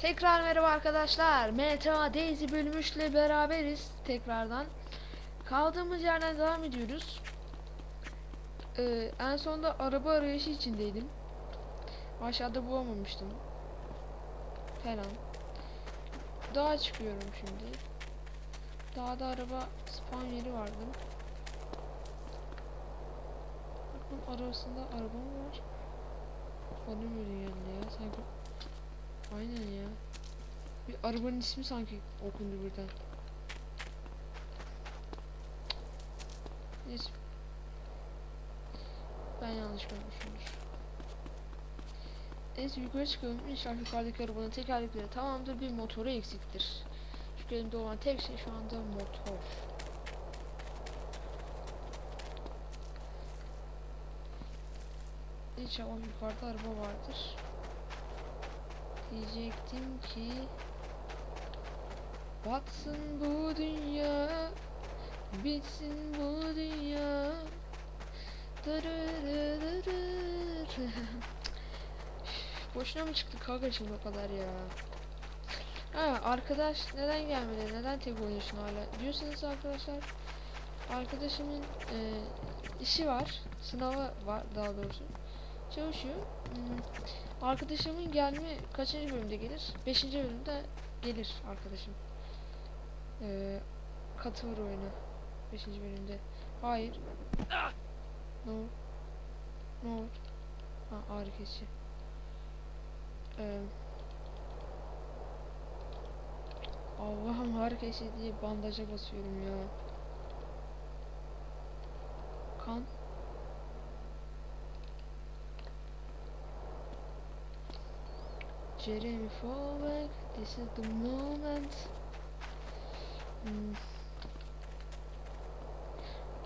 Tekrar merhaba arkadaşlar. MTA Daisy bölümü beraberiz tekrardan. Kaldığımız yerden devam ediyoruz. Ee, en sonunda araba arayışı içindeydim. Aşağıda bulamamıştım. Falan. Dağa çıkıyorum şimdi. Dağda araba spawn yeri vardı. Bakın arasında araba mı var? Mı öyle geldi ya? Sanki Aynen ya. Bir arabanın ismi sanki okundu birden. Neyse. Ben yanlış görmüşümdür. Neyse yukarı çıkalım. İnşallah yukarıdaki arabanın tekerlekleri tamamdır. Bir motoru eksiktir. Çünkü elimde olan tek şey şu anda motor. İnşallah yukarıda araba vardır. Diyecektim ki Batsın bu dünya Bitsin bu dünya. Boşuna mı çıktık kanka şimdi o kadar ya? Ha arkadaş neden gelmedi? Neden tek oynuyorsun hala? Diyorsanız arkadaşlar. Arkadaşımın e, işi var sınavı var daha doğrusu. Çalışıyor Hmm, Arkadaşımın gelme kaçıncı bölümde gelir? Beşinci bölümde gelir arkadaşım. Ee, katılır oyuna. Beşinci bölümde. Hayır. Ne olur? Ne olur? Ha ağrı kesici. Ee, Allah'ım ağrı kesici diye bandaja basıyorum ya. Kan. Jeremy back. This is the moment. Hmm.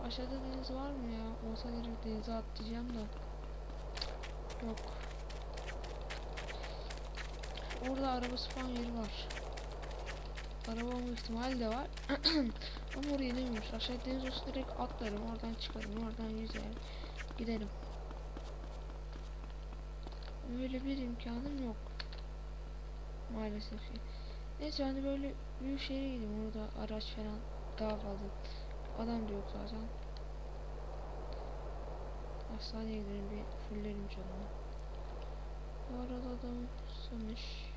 Aşağıda deniz var mı ya? Olsa direkt denize atlayacağım da. Yok. Orada araba spawn yeri var. Araba olma ihtimali de var. Ama oraya inemiyoruz. Aşağı deniz olsa direkt atlarım. Oradan çıkarım. Oradan yüzerim. Giderim. Öyle bir imkanım yok. Maalesef ki. Neyse ben de böyle büyük şehre gideyim. Orada araç falan daha fazla. Adam da yok zaten. Hastaneye gidelim bir fullerim canımı. Bu arada adam susamış.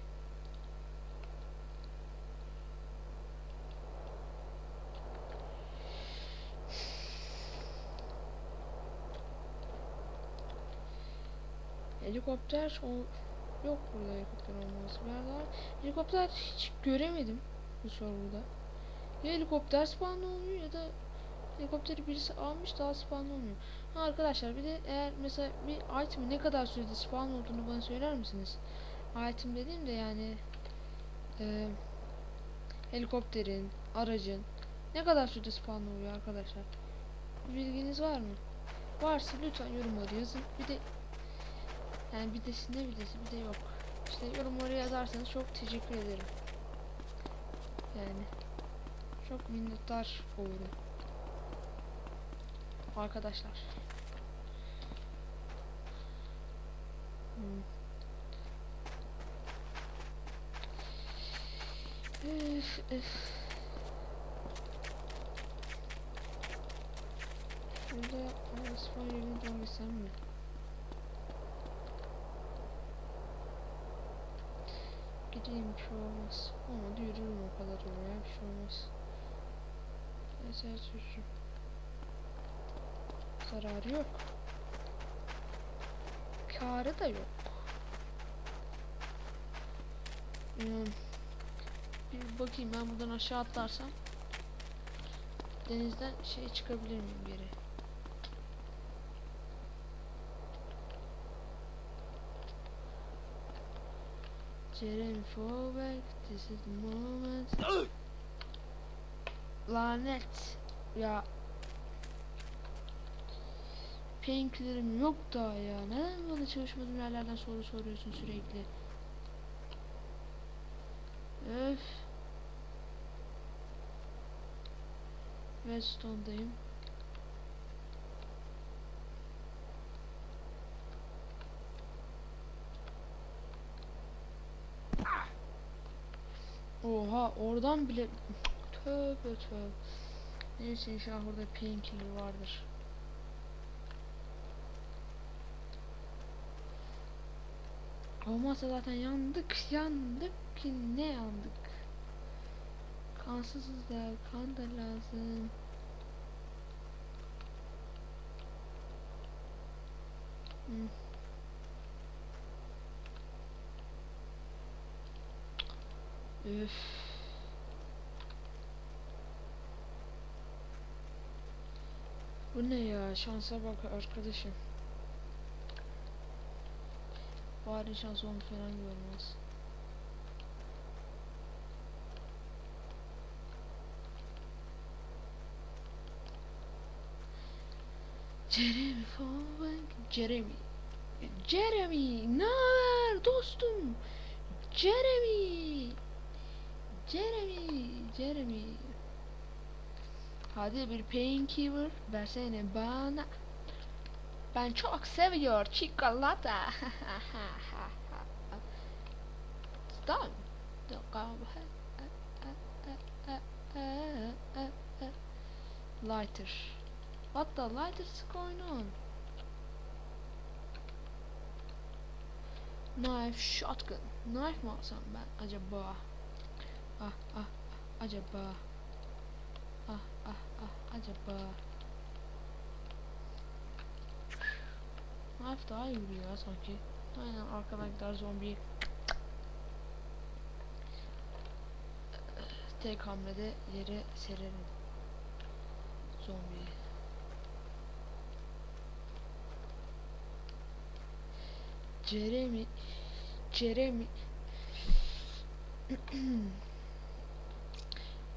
Helikopter o Yok burada helikopter olması. Ben helikopter hiç göremedim bu soruda. Ya helikopter spawn olmuyor ya da helikopteri birisi almış daha spawn olmuyor. Ha arkadaşlar bir de eğer mesela bir item ne kadar sürede spawn olduğunu bana söyler misiniz? Item dediğim de yani e, helikopterin, aracın ne kadar sürede spawn oluyor arkadaşlar? Bilginiz var mı? Varsa lütfen yorumlara yazın. Bir de yani bir desi ne bir desi bir de yok. İşte yorumları yazarsanız çok teşekkür ederim. Yani çok minnettar olurum. Arkadaşlar. Hmm. Üf, üf. Şurada Osman yerini doğru mi? Gideyim bir şey olmaz. Ama da yürürüm o kadar yol ya bir şey olmaz. Neyse yürürüm. Zararı yok. Karı da yok. Hmm. Bir bakayım ben buradan aşağı atlarsam denizden şey çıkabilir miyim geri? Jeremy fall back, this is the moment. Lanet. Ya. Painkillerim yok daha ya. Neden bana çalışmadığım yerlerden soru soruyorsun sürekli? Öf. Redstone'dayım. Oha oradan bile tövbe tövbe. Neyse inşallah orada painkiller vardır. Olmazsa zaten yandık yandık ki ne yandık. Kansızız da kan da lazım. Hmm. Üf. Bu ne ya? Şansa bak arkadaşım. Bari şans onu falan görmez. Jeremy Fowling, Jeremy. Jeremy, ne haber dostum? Jeremy. Jeremy. Hadi bir painkiller versene bana. Ben çok seviyor çikolata. Stop. Lighter. What the lighter's going on? Knife, shotgun. Knife mı alsam ben acaba? Ah ah acaba? Ah ah ah acaba? Knife daha iyi vuruyor ya sanki. Aynen arkadan gider zombiyi. Tek hamlede yere sererim. Zombiyi. Jeremy Jeremy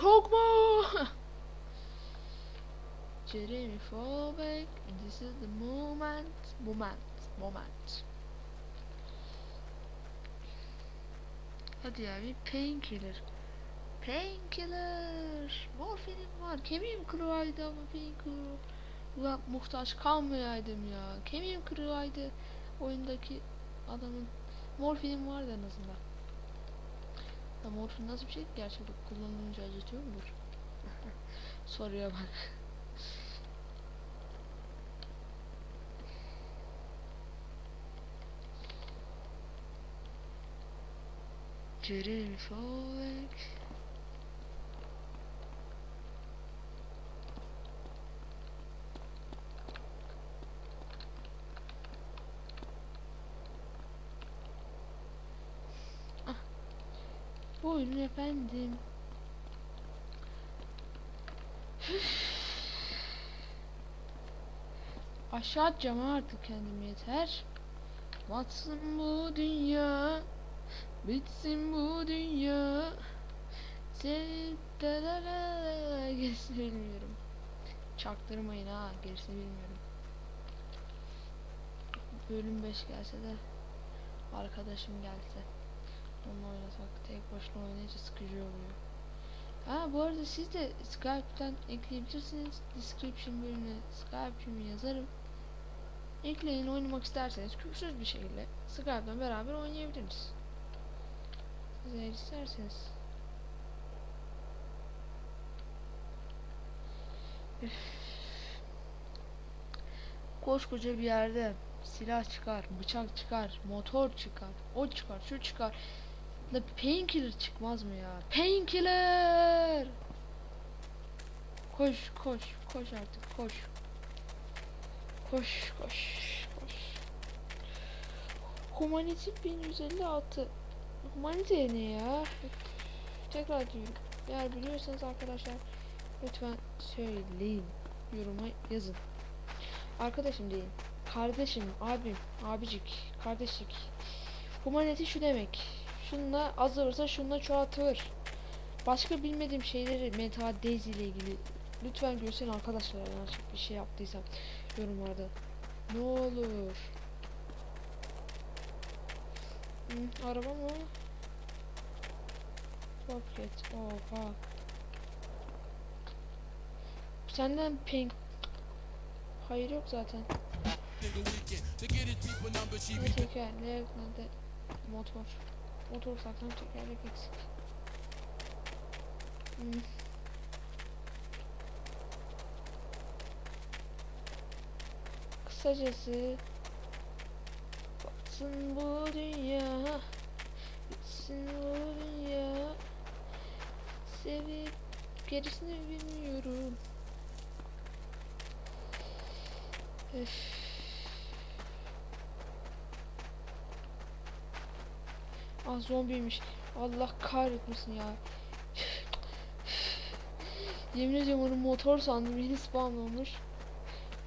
çok mu? Jeremy fall back this is the moment moment moment. Hadi ya bir painkiller. Painkiller. Morfinim var. Kemiğim kırılaydı ama painkiller. Ulan muhtaç kalmayaydım ya. Kemiğim kırılaydı oyundaki adamın morfinim vardı en azından. Ya morfin nasıl bir şey ki gerçekten kullanılınca acıtıyor mudur? Soruya bak. Jeremy Fowler Buyurun efendim. Aşağı atacağım artık kendimi yeter. Batsın bu dünya. Bitsin bu dünya. Seni gerisini bilmiyorum. Çaktırmayın ha gerisini bilmiyorum. Bölüm 5 gelse de arkadaşım gelse. Onunla oynasak tek başına oynayınca sıkıcı oluyor. Ha bu arada siz de Skype'den ekleyebilirsiniz. Description bölümüne Skype'imi yazarım. Ekleyin oynamak isterseniz küfürsüz bir şekilde Skype'dan beraber oynayabiliriz. Siz eğer isterseniz. Koskoca bir yerde silah çıkar, bıçak çıkar, motor çıkar, o çıkar, şu çıkar. Da painkiller çıkmaz mı ya? Painkiller! Koş, koş, koş artık, koş. Koş, koş, koş. Humanity 1156. Humanity ne ya? Tekrar diyorum. Eğer biliyorsanız arkadaşlar lütfen söyleyin. Yoruma yazın. Arkadaşım deyin. Kardeşim, abim, abicik, kardeşlik. Humanity şu demek. Şunla azalırsa şunla çoğaltılır. başka bilmediğim şeyleri Meta Daisy ile ilgili lütfen gösterin arkadaşlar yanlış bir şey yaptıysam yorumlarda. Ne olur. Hı, araba mı? Bobcat. Oha. Senden pink. Hayır yok zaten. Ne teker, ne motor. Motor saklan tekerlek eksik. Hmm. Kısacası batsın bu dünya bitsin bu dünya sevip gerisini bilmiyorum Öf. Ah zombiymiş. Allah kahretmesin ya. Yemin ediyorum onu motor sandım. Yeni spawn olmuş.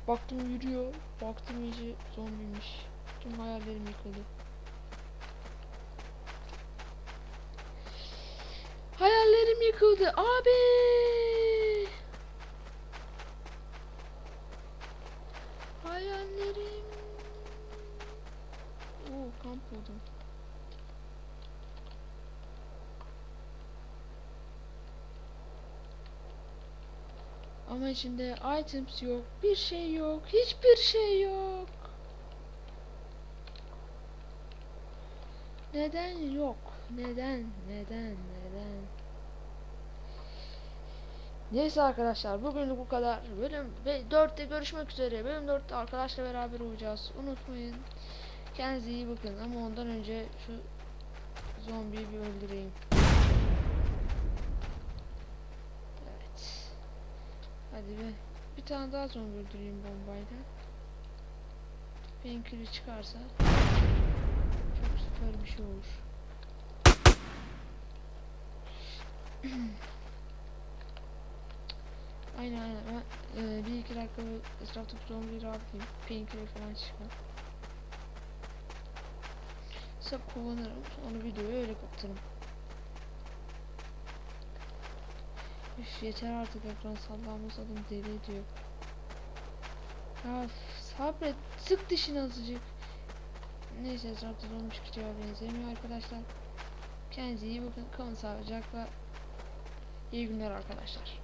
Baktım yürüyor. Baktım iyice zombiymiş. Tüm hayallerim yıkıldı. Hayallerim yıkıldı. Abi. Hayallerim. Oo kamp buldum. Ama içinde items yok. Bir şey yok. Hiçbir şey yok. Neden yok? Neden? Neden? Neden? Neyse arkadaşlar bugünlük bu kadar. Bölüm 4'te görüşmek üzere. Bölüm 4'te arkadaşla beraber olacağız. Unutmayın. Kendinize iyi bakın ama ondan önce şu zombiyi bir öldüreyim. Evet. Hadi be. Bir tane daha zombi öldüreyim bombayla. Painkiller çıkarsa çok süper bir şey olur. aynen aynen ben e, bir iki dakika böyle etraftaki zombileri yapayım. Painkiller falan çıkar. Sonra kullanırım. Sonra videoyu öyle kapatırım. Üf yeter artık ekran sallanması adam deli ediyor. Ya sabret sık dişini azıcık. Neyse etrafta zombi çıkacağı benzemiyor arkadaşlar. Kendinize iyi bakın. Kalın sağlıcakla. İyi günler arkadaşlar.